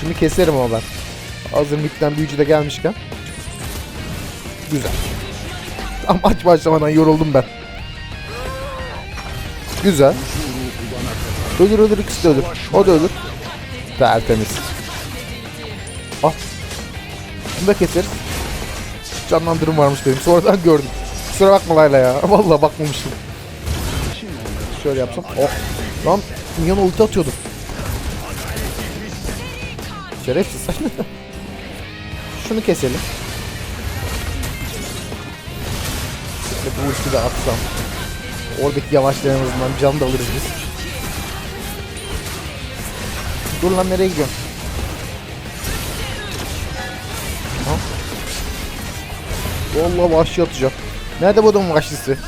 Şimdi keserim ama ben. Hazır midden büyücü de gelmişken. Güzel. Tam maç başlamadan yoruldum ben. Güzel. Ölür ölür ikisi de ölür. O da ölür. Tertemiz. Ah. Bunu da keseriz. Canlandırım varmış benim. Sonradan gördüm. Kusura bakma Layla ya. Vallahi bakmamıştım. Şöyle yapsam. Oh. Lan minyona ulti atıyordum. Şerefsiz. Şunu keselim. İşte bu ulti de atsam. Oradaki yavaşlayan can da alırız biz. Dur lan nereye gidiyorsun? Ha? Vallahi vahşi atacağım. Nerede bu adamın vahşisi?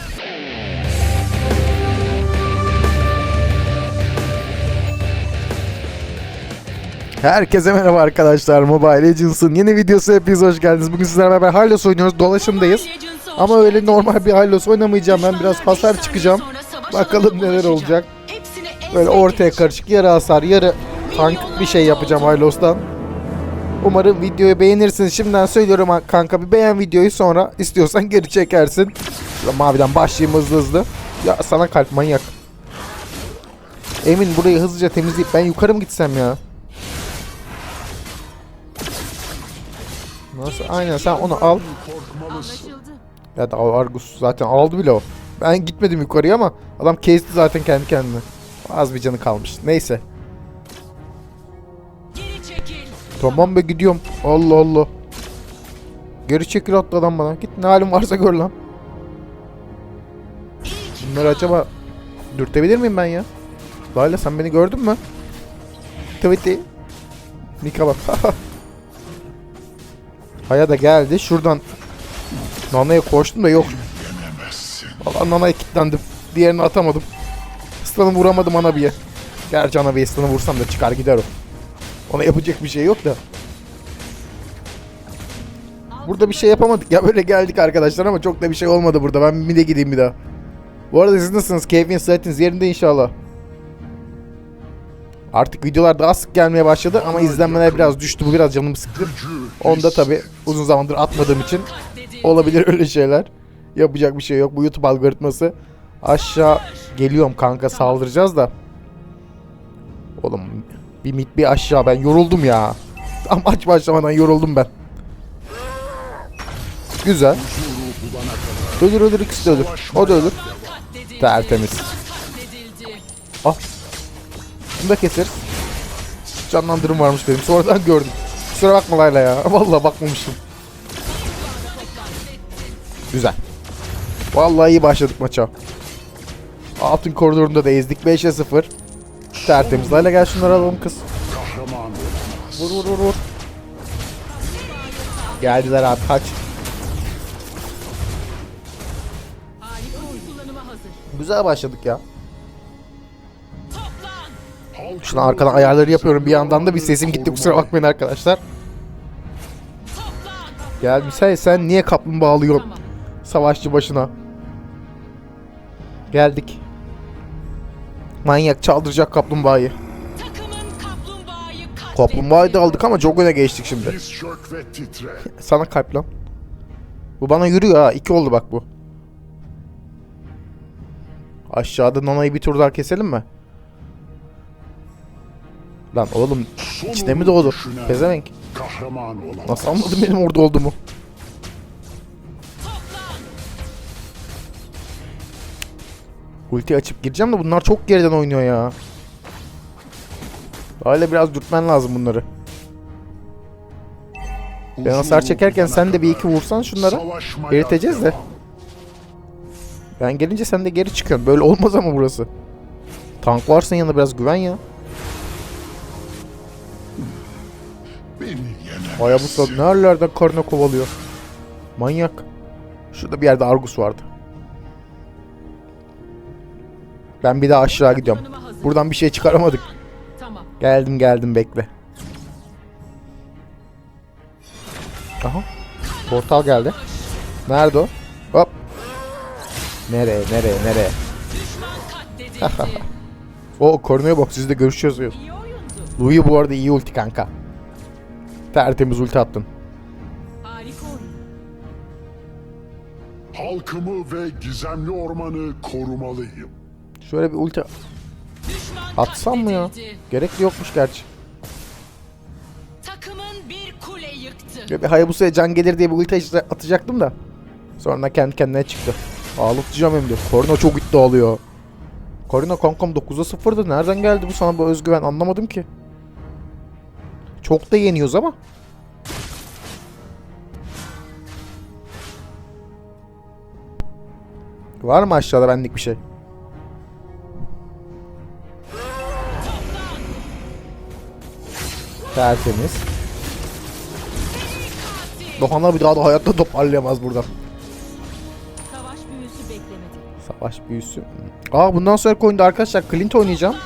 Herkese merhaba arkadaşlar. Mobile Legends'ın yeni videosu hepiniz hoş geldiniz. Bugün sizlerle beraber Hylos oynuyoruz. Dolaşımdayız. Ama öyle normal bir Hylos oynamayacağım. Ben biraz hasar çıkacağım. Bakalım neler olacak. Böyle ortaya karışık yarı hasar, yarı tank bir şey yapacağım Hylos'tan. Umarım videoyu beğenirsiniz. Şimdiden söylüyorum kanka bir beğen videoyu sonra istiyorsan geri çekersin. Şöyle maviden başlayayım hızlı hızlı. Ya sana kalp manyak. Emin burayı hızlıca temizleyip ben yukarı mı gitsem ya? Nasıl? Aynen sen onu al. Ya da Argus zaten aldı bile o. Ben gitmedim yukarıya ama adam kesti zaten kendi kendine. Az bir canı kalmış. Neyse. Tamam be gidiyorum. Allah Allah. Geri çekil attı adam bana. Git ne halin varsa gör lan. Bunları acaba dürtebilir miyim ben ya? Layla sen beni gördün mü? Tweety. Nika bak. Haya da geldi. Şuradan Nana'ya koştum da yok. Valla Nana'ya kilitlendim. Diğerini atamadım. Stun'ı vuramadım Anabi'ye. Gerçi Anabi'ye Stun'ı vursam da çıkar gider o. Ona yapacak bir şey yok da. Burada bir şey yapamadık ya böyle geldik arkadaşlar ama çok da bir şey olmadı burada. Ben bir de gideyim bir daha. Bu arada siz nasılsınız? Keyfiniz sıhhatiniz yerinde inşallah. Artık videolar daha sık gelmeye başladı ama izlenmeler biraz düştü. Bu biraz canımı sıktı. Onda tabi uzun zamandır atmadığım için olabilir öyle şeyler. Yapacak bir şey yok. Bu YouTube algoritması. Aşağı geliyorum kanka saldıracağız da. Oğlum bir mit bir aşağı ben yoruldum ya. Tam maç başlamadan yoruldum ben. Güzel. Ölür ölür ikisi de ölür. O da ölür. Tertemiz. Al. Bunu da keseriz. Canlandırım varmış benim. Sonradan gördüm. Kusura bakma Layla ya. Vallahi bakmamıştım. Güzel. Vallahi iyi başladık maça. Altın koridorunda da ezdik. 5'e 0. Tertemiz. Layla gel şunları alalım kız. Vur vur vur vur. Geldiler abi kaç. Güzel başladık ya. Şuna arkadan ayarları yapıyorum bir yandan da bir sesim gitti kusura bakmayın arkadaşlar. Gel misal sen niye kaplumbağa alıyorsun savaşçı başına? Geldik. Manyak çaldıracak kaplumbağayı. Kaplumbağayı da aldık ama çok öne geçtik şimdi. Sana kalp lan. Bu bana yürüyor ha. iki oldu bak bu. Aşağıda Nana'yı bir tur daha keselim mi? Lan oğlum içine mi doğdu? Pezevenk. Nasıl anladın benim orada olduğumu? Ulti açıp gireceğim de bunlar çok geriden oynuyor ya. Öyle biraz dürtmen lazım bunları. Ben hasar çekerken sen de bir iki vursan şunlara. Eriteceğiz de. Ben gelince sen de geri çıkıyorsun. Böyle olmaz ama burası. Tank varsa yanında biraz güven ya. Beni yenemezsin. Hayabusa nerelerden karına kovalıyor. Manyak. Şurada bir yerde Argus vardı. Ben bir daha aşağı gidiyorum. Buradan bir şey çıkaramadık. Geldim geldim bekle. Aha. Portal geldi. Nerede o? Hop. Nereye nereye nereye? O korunuyor bak sizde görüşüyoruz. Louis bu arada iyi ulti kanka. Tertemiz ulti attın. Harika oyun. Halkımı ve gizemli ormanı korumalıyım. Şöyle bir ulti atsam mı ya? katledildi. Gerek de yokmuş gerçi. Takımın bir kule yıktı. Şöyle bir Hayabusa'ya can gelir diye bir ulti atacaktım da. Sonra kendi kendine çıktı. Ağlatacağım hem de. Korna çok iddialıyor. Korna kankam 9'a 0'dı. Nereden geldi bu sana bu özgüven anlamadım ki. Çok da yeniyoruz ama. Var mı aşağıda benlik bir şey? Tertemiz. Doğanlar bir daha da hayatta toparlayamaz buradan. Savaş büyüsü beklemedi. Savaş büyüsü. Aa bundan sonra oyunda arkadaşlar Clint oynayacağım.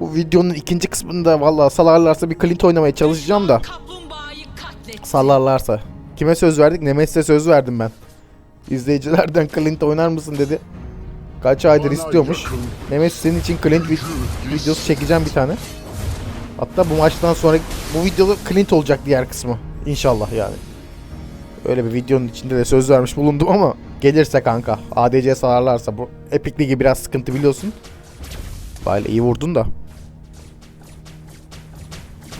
Bu videonun ikinci kısmında vallahi salarlarsa bir Clint oynamaya çalışacağım da. Salarlarsa. Kime söz verdik? Nemesis'e söz verdim ben. İzleyicilerden Clint oynar mısın dedi. Kaç aydır istiyormuş. Nemesis senin için Clint vid- videosu çekeceğim bir tane. Hatta bu maçtan sonra bu videoda Clint olacak diğer kısmı. İnşallah yani. Öyle bir videonun içinde de söz vermiş bulundum ama gelirse kanka ADC salarlarsa bu Epic Ligi biraz sıkıntı biliyorsun. Böyle iyi vurdun da.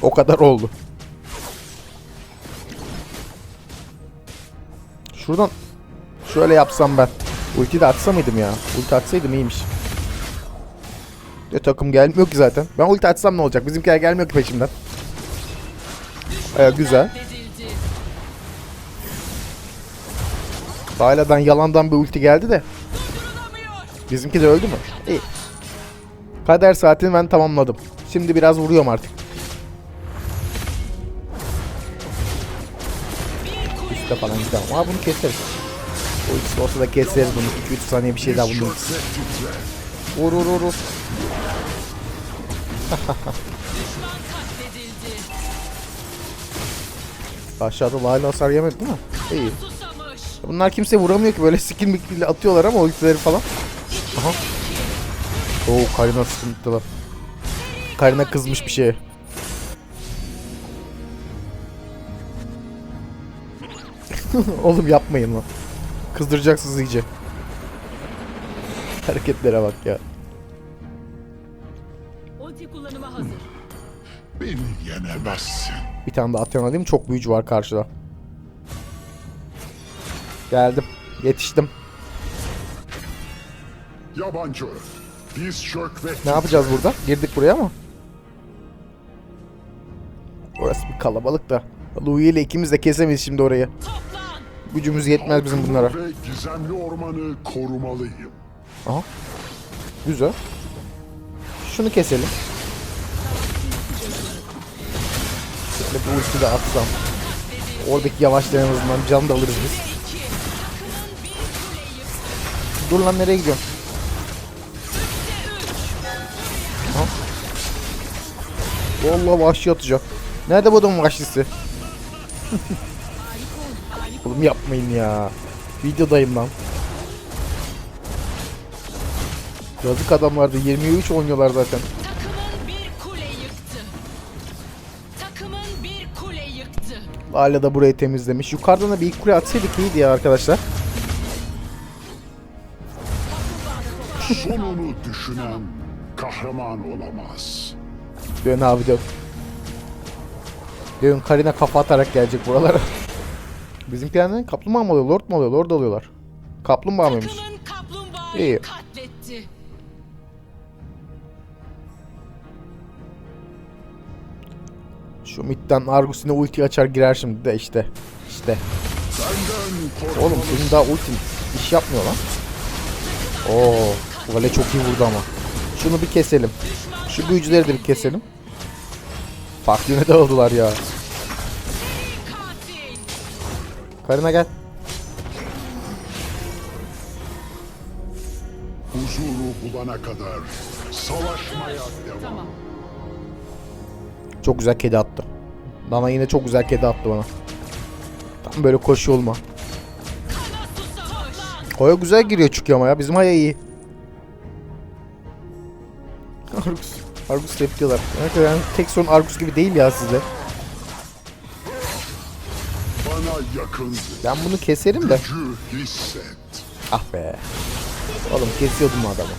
O kadar oldu. Şuradan şöyle yapsam ben. Ulti de atsa mıydım ya? Ulti atsaydım iyiymiş. Ya takım gelmiyor ki zaten. Ben ulti atsam ne olacak? Bizimkiler gelmiyor ki peşimden. Ee, güzel. Bayla'dan yalandan bir ulti geldi de. Bizimki de öldü mü? İyi. Kader saatini ben tamamladım. Şimdi biraz vuruyorum artık. Üste falan gidelim. Ama bunu keseriz. O ikisi olsa da keseriz bunu. 2-3 saniye bir şey daha bunun. Titre. Vur vur vur vur. Aşağıda Layla hasar yemedi değil mi? İyi. Bunlar kimse vuramıyor ki böyle skill mikliyle atıyorlar ama ultileri falan. Aha. Oo Karina sıkıntılı. Karina kızmış bir şeye. Oğlum yapmayın lan. Kızdıracaksınız iyice. Hareketlere bak ya. Ulti kullanıma hazır. Beni yenemezsin. Bir tane daha Athena değil mi? Çok büyücü var karşıda. Geldim. Yetiştim. Yabancı. Çök ve Ne yapacağız burada? Girdik buraya mı? Orası bir kalabalık da. Louis ile ikimiz de kesemeyiz şimdi orayı. Toplan. Gücümüz yetmez bizim bunlara. ve gizemli ormanı korumalıyım. Aha. Güzel. Şunu keselim. Şöyle bir ulti de atsam. Oradaki yavaşlayan azından can da alırız biz. Dur lan nereye gidiyorsun? Aha. Vallahi vahşi atacak. Nerede bu adamın vahşisi? Oğlum yapmayın ya. Videodayım lan. Yazık adamlardı. 23 oynuyorlar zaten. Takımın bir kule yıktı. Takımın bir kule yıktı. Hala da burayı temizlemiş. Yukarıdan da bir ilk kule atsaydık iyiydi ya arkadaşlar. Sonunu düşünen kahraman olamaz. Dön abi dön. Dön Karina kafa atarak gelecek buralara. Bizimkilerden kaplumbağa mı alıyor? Lord mu alıyor? Lord alıyorlar. Kaplumbağa mıymış? Takımın kaplumbağayı İyi. katletti. Şu midden Argus'ine ulti açar girer şimdi de işte. İşte. Oğlum senin daha ultin iş yapmıyor lan. Oo, Vale çok iyi vurdu ama. Şunu bir keselim. Şu büyücüleri de bir keselim. Farklı yöne dağıldılar ya. Karına gel. huzuru bulana kadar savaşmaya devam. Tamam. Çok güzel kedi attı. Dana yine çok güzel kedi attı bana. Tam böyle koşu olma. Koya güzel giriyor çünkü ama ya. Bizim Haya iyi. Argus. Argus tepkiyorlar. Yani tek sorun Argus gibi değil ya sizde. Yakın. Ben bunu keserim de. Gücü hisset. Ah be. Oğlum kesiyordum adamı.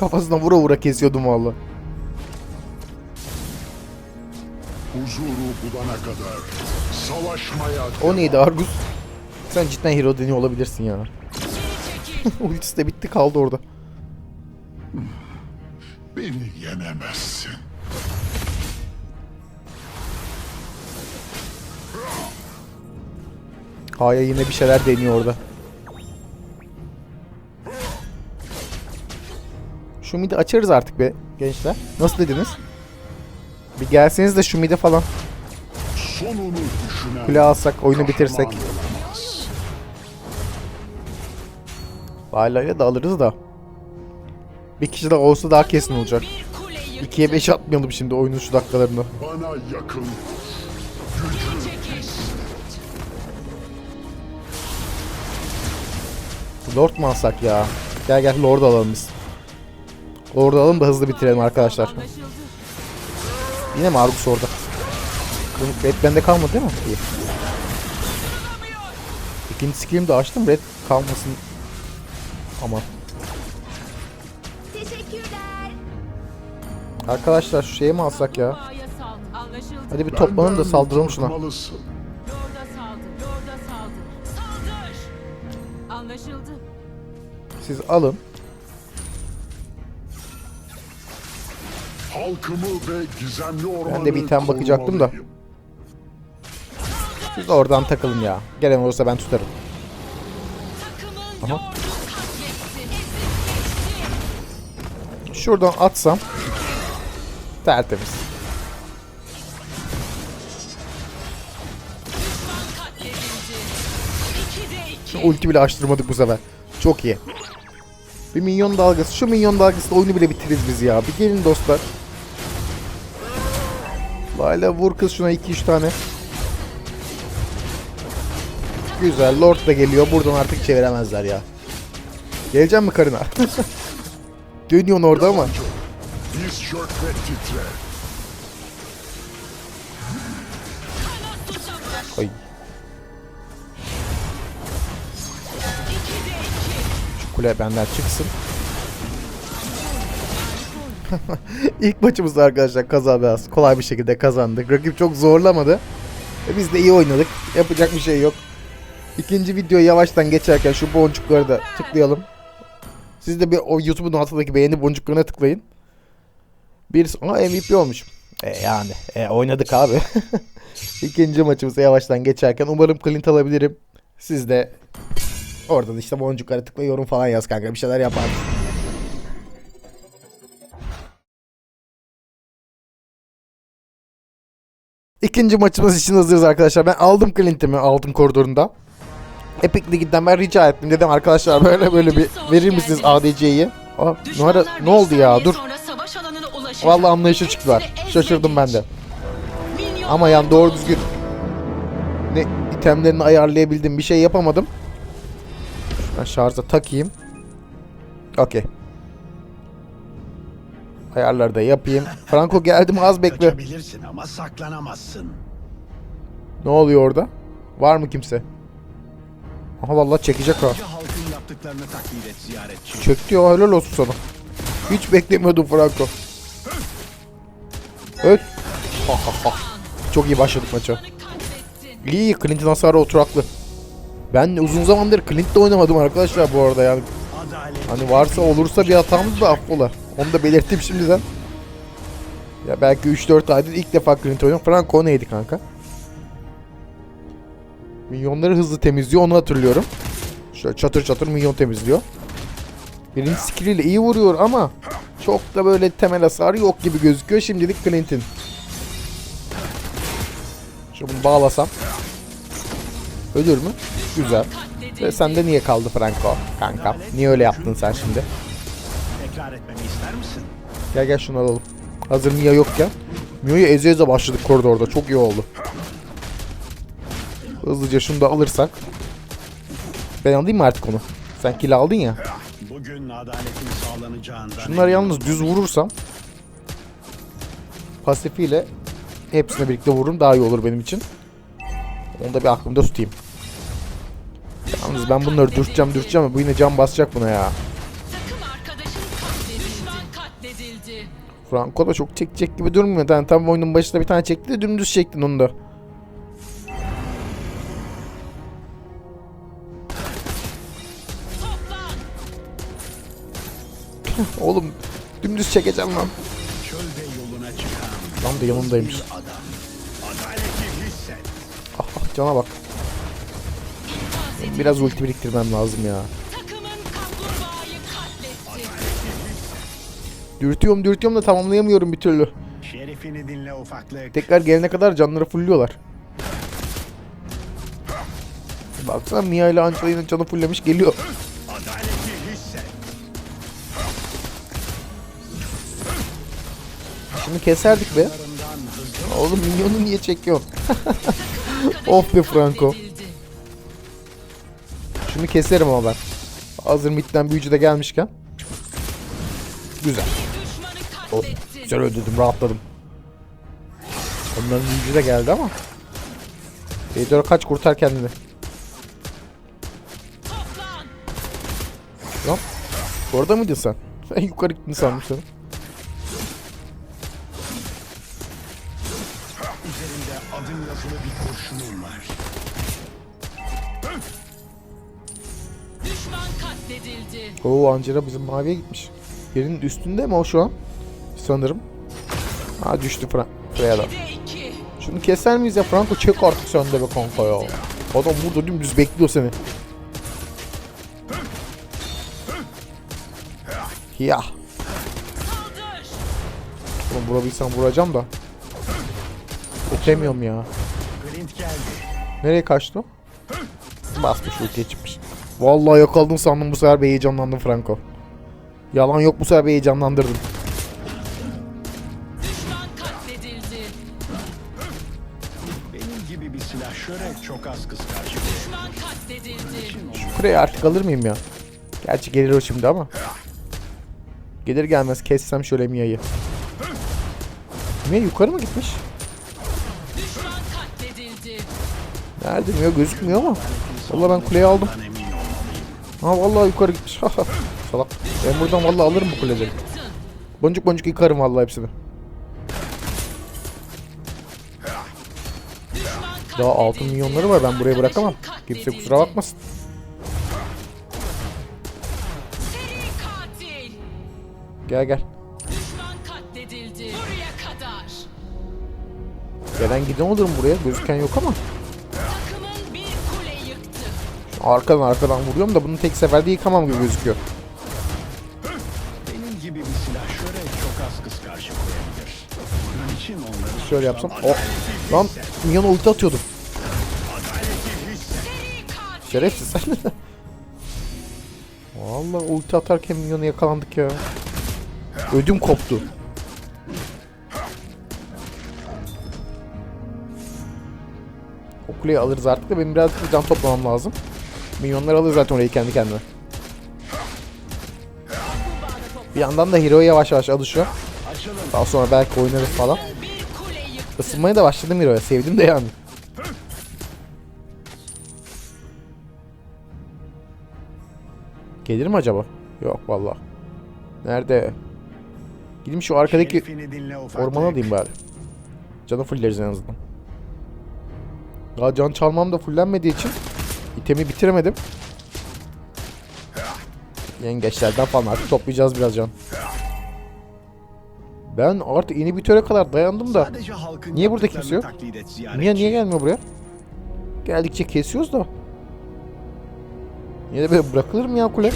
Kafasına vura vura kesiyordum valla. Huzuru bulana kadar savaşmaya O neydi Argus? Sen cidden hero deniyor olabilirsin ya. Ultisi de bitti kaldı orada. Beni yenemezsin. Haya yine bir şeyler deniyor orada. Şu midi açarız artık be gençler. Nasıl dediniz? Bir gelseniz de şu mide falan. Kule alsak, oyunu bitirsek. kahraman olamaz. Layla da alırız da. Bir kişi de olsa daha kesin olacak. Bir kule yıktı. 2'ye 5 atmayalım şimdi oyunun şu dakikalarını. Bana yakın. Lord mu alsak ya? Gel gel Lord alalım biz. Lord alalım da hızlı bitirelim arkadaşlar. Yine mi Argus orada? Red bende kalmadı değil mi? İyi. İkinci skillimi de açtım. Red kalmasın. Aman. Teşekkürler. Arkadaşlar şu şeyi mi alsak ya? Hadi bir toplanın da saldıralım şuna. Siz alın. Halkımı ve gizemli ormanı Ben de bir item bakacaktım da. Siz oradan takılın ya. Gelen olursa ben tutarım. Aha. Şuradan atsam. Tertemiz. Ulti bile açtırmadık bu sefer. Çok iyi. Bir minyon dalgası. Şu minyon dalgası oyunu bile bitiririz biz ya. Bir gelin dostlar. Layla vur kız şuna 2-3 tane. Güzel. Lord da geliyor. Buradan artık çeviremezler ya. Geleceğim mi karına? Dönüyorsun orada ama. Ay. Kule benden çıksın. İlk maçımızda arkadaşlar kaza beyaz. Kolay bir şekilde kazandık. Rakip çok zorlamadı. Ve biz de iyi oynadık. Yapacak bir şey yok. İkinci videoyu yavaştan geçerken şu boncukları da tıklayalım. Siz de bir o YouTube'un altındaki beğeni boncuklarına tıklayın. Bir Aa, MVP olmuş. E yani e, oynadık abi. İkinci maçımıza yavaştan geçerken umarım Clint alabilirim. Siz de oradan işte boncuklara tıkla yorum falan yaz kanka bir şeyler yapar. İkinci maçımız için hazırız arkadaşlar. Ben aldım Clint'imi altın koridorunda. Epic Lig'den ben rica ettim. Dedim arkadaşlar böyle böyle bir verir misiniz ADC'yi? Ne, ara- ne oldu ya? Dur. Vallahi anlayışa çıktılar. Şaşırdım ben de. Ama yani doğru düzgün ne itemlerini ayarlayabildim bir şey yapamadım. Ben şarja takayım. Okey. Ayarları da yapayım. Franco geldim az bekle. Kaçabilirsin ama saklanamazsın. Ne oluyor orada? Var mı kimse? Aha vallahi çekecek ha. Önce halkın yaptıklarını takdir et ziyaretçi. Çöktü ya helal olsun sana. Hiç beklemiyordum Franco. Evet. Ha, ha, ha. Çok iyi başladık maça. İyi Clint'in hasarı oturaklı. Ben uzun zamandır Clint'le oynamadım arkadaşlar bu arada yani. Hani varsa olursa bir hatamız da affola. Onu da belirttim şimdiden. Ya belki 3-4 aydır ilk defa Clint oynuyorum. Franco neydi kanka? Minyonları hızlı temizliyor onu hatırlıyorum. Şöyle çatır çatır minyon temizliyor. Birinci skilliyle iyi vuruyor ama çok da böyle temel hasarı yok gibi gözüküyor şimdilik Clint'in. Şu bunu bağlasam. Ölür mü? Güzel. Ve sende niye kaldı Franco kanka? Niye öyle yaptın sen şimdi? Tekrar etmemi ister misin? Gel gel şunu alalım. Hazır Mia yokken. Mia'yı eze eze başladık koridorda. Çok iyi oldu. Hızlıca şunu da alırsak. Ben alayım mı artık onu? Sen kill aldın ya. Bugün adaletin sağlanacağından Şunları yalnız düz vurursam pasifiyle hepsine birlikte vururum daha iyi olur benim için. Onu da bir aklımda tutayım. Yalnız ben bunları dürteceğim dürteceğim ama bu yine can basacak buna ya. Franco da çok çekecek gibi durmuyor. Yani tam oyunun başında bir tane çekti de dümdüz çektin onu da. Oğlum dümdüz çekeceğim lan. Lan da yanındaymış. Ah, ah, cana bak. Biraz ulti biriktirmem lazım ya. Takımın kaplumbağayı katletti. Dürtüyorum dürtüyorum da tamamlayamıyorum bir türlü. Şerifini dinle ufaklık. Tekrar gelene kadar canları fulluyorlar. Baksana Mia ile Angelina canı fulllemiş geliyor. Şimdi keserdik be. Oğlum minyonu niye çekiyorsun? Of be Franco. Şunu keserim ama ben. Hazır midden büyücü de gelmişken. Güzel. Oh, güzel öldürdüm rahatladım. Onların büyücü de geldi ama. Eydora kaç kurtar kendini. Lan. Orada mıydın sen? Ben yukarı gittin sandım Oo Angela bizim maviye gitmiş. Yerinin üstünde mi o şu an? Sanırım. Ha düştü Fra Freya da. 2'de 2. Şunu keser miyiz ya Franco çek artık sen de be kanka ya. Adam burada dümdüz bekliyor seni. Ya. Oğlum vurabilsem vuracağım da. Ötemiyorum ya. Nereye kaçtı o? Basmış ultiye çıkmış. Vallahi yakaladım sandım bu sefer bir heyecanlandım Franco. Yalan yok bu sefer bir heyecanlandırdım. Düşman katledildi. Benim gibi bir silahşöre çok az kız karşı. Düşman katledildi. Kureyi artık alır mıyım ya? Gerçi gelir o şimdi ama. Gelir gelmez kessem şöyle Mia'yı. Mia yukarı mı gitmiş? Düşman katledildi. Nerede Mia gözükmüyor ama. Vallahi ben kuleyi aldım. Ha vallahi yukarı gitmiş. Salak. Ben buradan vallahi alırım bu kuleleri. Boncuk boncuk yıkarım vallahi hepsini. Daha altın milyonları var ben buraya bırakamam. Kimse kusura bakmasın. Gel gel. Gelen giden olur mu buraya? Gözüken yok ama. Arkadan arkadan vuruyorum da bunu tek seferde yıkamam gibi gözüküyor. Benim gibi bir silahşöre çok az kız karşı koyabilir. Bunun için onları Şöyle yapsam. Oh. Lan minyona ulti atıyordum. Şerefsiz sen. Vallahi ulti atarken minyona yakalandık ya. Ödüm koptu. O kuleyi alırız artık da benim birazcık can toplamam lazım. Minyonlar alır zaten orayı kendi kendine. Bir yandan da hero yavaş yavaş alışıyor. Daha sonra belki oynarız falan. Isınmaya da başladım hero'ya. Sevdim de yani. Gelir mi acaba? Yok vallahi. Nerede? Gideyim şu arkadaki ormana alayım bari. Canı fulleriz en azından. Daha can çalmam da fullenmediği için itemi bitiremedim. Yengeçlerden falan artık toplayacağız biraz can. Ben artık inhibitöre kadar dayandım da Niye burada kimse yok? Niye niye gelmiyor buraya? Geldikçe kesiyoruz da. Niye de böyle bırakılır mı ya kule?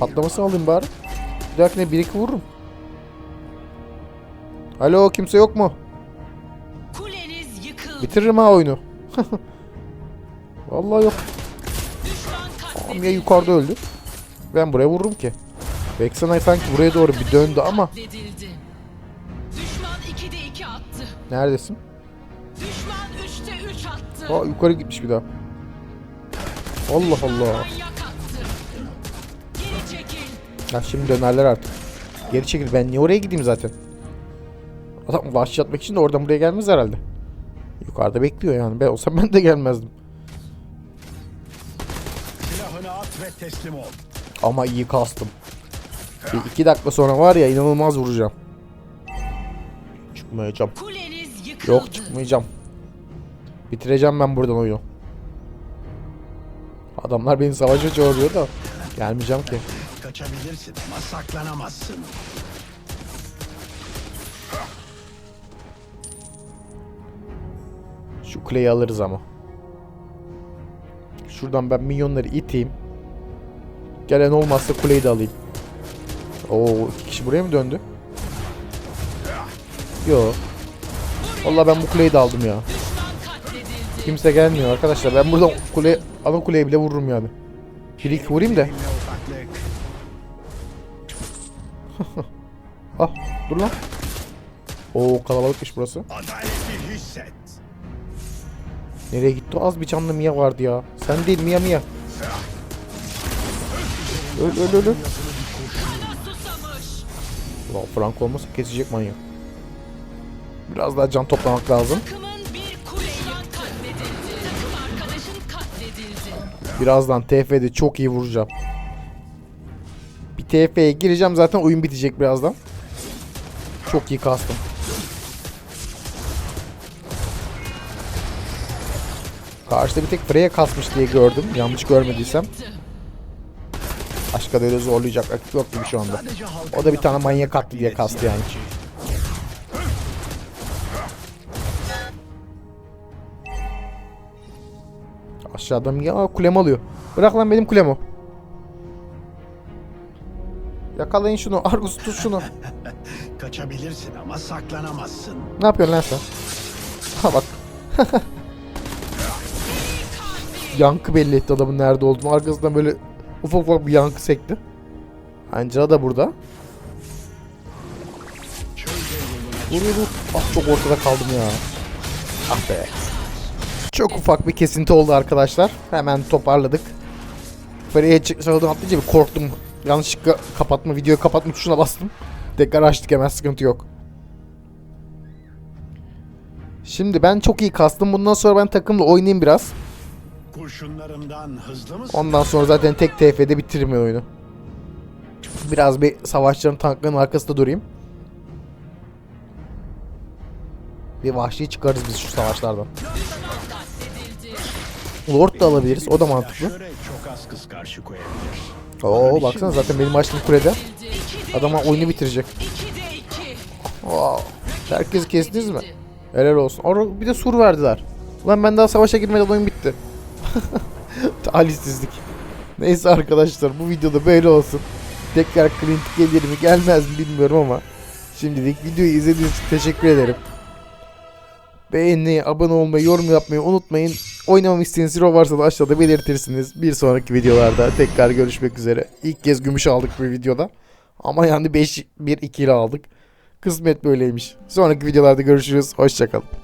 Patlamasını alayım bari. Bir dahakine bir iki vururum. Alo kimse yok mu? Bitiririm ha oyunu. Vallahi yok. Ya yukarıda öldü. Ben buraya vururum ki. Vexenay sanki buraya doğru bir döndü ama. Katledildi. Düşman 2'de 2 attı. Neredesin? Düşman 3'te 3 attı. Aa yukarı gitmiş bir daha. Allah Allah. Ya şimdi dönerler artık. Geri çekil. Ben niye oraya gideyim zaten? Adam vahşi atmak için de oradan buraya gelmez herhalde. Yukarıda bekliyor yani. Ben olsam ben de gelmezdim. Teslim ol. Ama iyi kastım. Bir iki dakika sonra var ya inanılmaz vuracağım. Çıkmayacağım. Yok çıkmayacağım. Bitireceğim ben buradan oyunu. Adamlar beni savaşa çağırıyor da gelmeyeceğim ki. Kaçabilirsin ama saklanamazsın. Şu kuleyi alırız ama. Şuradan ben milyonları iteyim. Gelen olmazsa kuleyi de alayım. Oo iki kişi buraya mı döndü? Yo. Vallahi ben bu kuleyi de aldım ya. Kimse gelmiyor arkadaşlar. Ben buradan kule ana kuleye bile vururum yani. Bir iki vurayım da. Ah dur lan. Oo kalabalıkmış burası. Nereye gitti? o? Az bir canlı Mia vardı ya. Sen değil Mia Mia. Öl öl öl. Ulan Frank olmasa kesecek manyak. Biraz daha can toplamak lazım. Birazdan TF'de çok iyi vuracağım. Bir TF'ye gireceğim zaten oyun bitecek birazdan. Çok iyi kastım. Karşıda bir tek Freya kasmış diye gördüm. Yanlış görmediysem. Başka da öyle zorlayacak rakip yok gibi şu anda. O da bir tane manyak attı diye kastı yani. Aşağıdan ya kulem alıyor. Bırak lan benim kulem o. Yakalayın şunu. Argus tut şunu. Kaçabilirsin ama saklanamazsın. Ne yapıyorsun lan sen? Ha bak. yankı belli etti adamın nerede olduğunu. Arkasından böyle ufak ufak bir yankı sekti. Angela da burada. Vur vur. Ah çok ortada kaldım ya. Ah be. Çok ufak bir kesinti oldu arkadaşlar. Hemen toparladık. Freya çıktığını atlayınca bir korktum. Yanlışlıkla kapatma, videoyu kapatma tuşuna bastım. Tekrar açtık hemen sıkıntı yok. Şimdi ben çok iyi kastım. Bundan sonra ben takımla oynayayım biraz. Kurşunlarımdan hızlı mısın? Ondan sonra zaten tek TF'de bitiririm ben oyunu. Biraz bir savaşçıların tankların arkasında durayım. Bir vahşi çıkarız biz şu savaşlardan. Lord da alabiliriz. O da mantıklı. Şöyle çok az kız karşı koyabilir. Oo baksana zaten benim açtığım kulede. Adama oyunu bitirecek. Oo. Herkesi kestiniz mi? Helal olsun. Or bir de sur verdiler. Ulan ben daha savaşa girmeden oyun bitti. Talihsizlik. Neyse arkadaşlar bu videoda böyle olsun. Tekrar Clint gelir mi gelmez mi bilmiyorum ama şimdilik videoyu izlediğiniz için teşekkür ederim. Beğenmeyi, abone olmayı, yorum yapmayı unutmayın. Oynamamı istediğiniz hero varsa da aşağıda belirtirsiniz. Bir sonraki videolarda tekrar görüşmek üzere. İlk kez gümüş aldık bir videoda. Ama yani 5-1-2 ile aldık. Kısmet böyleymiş. Sonraki videolarda görüşürüz. Hoşçakalın.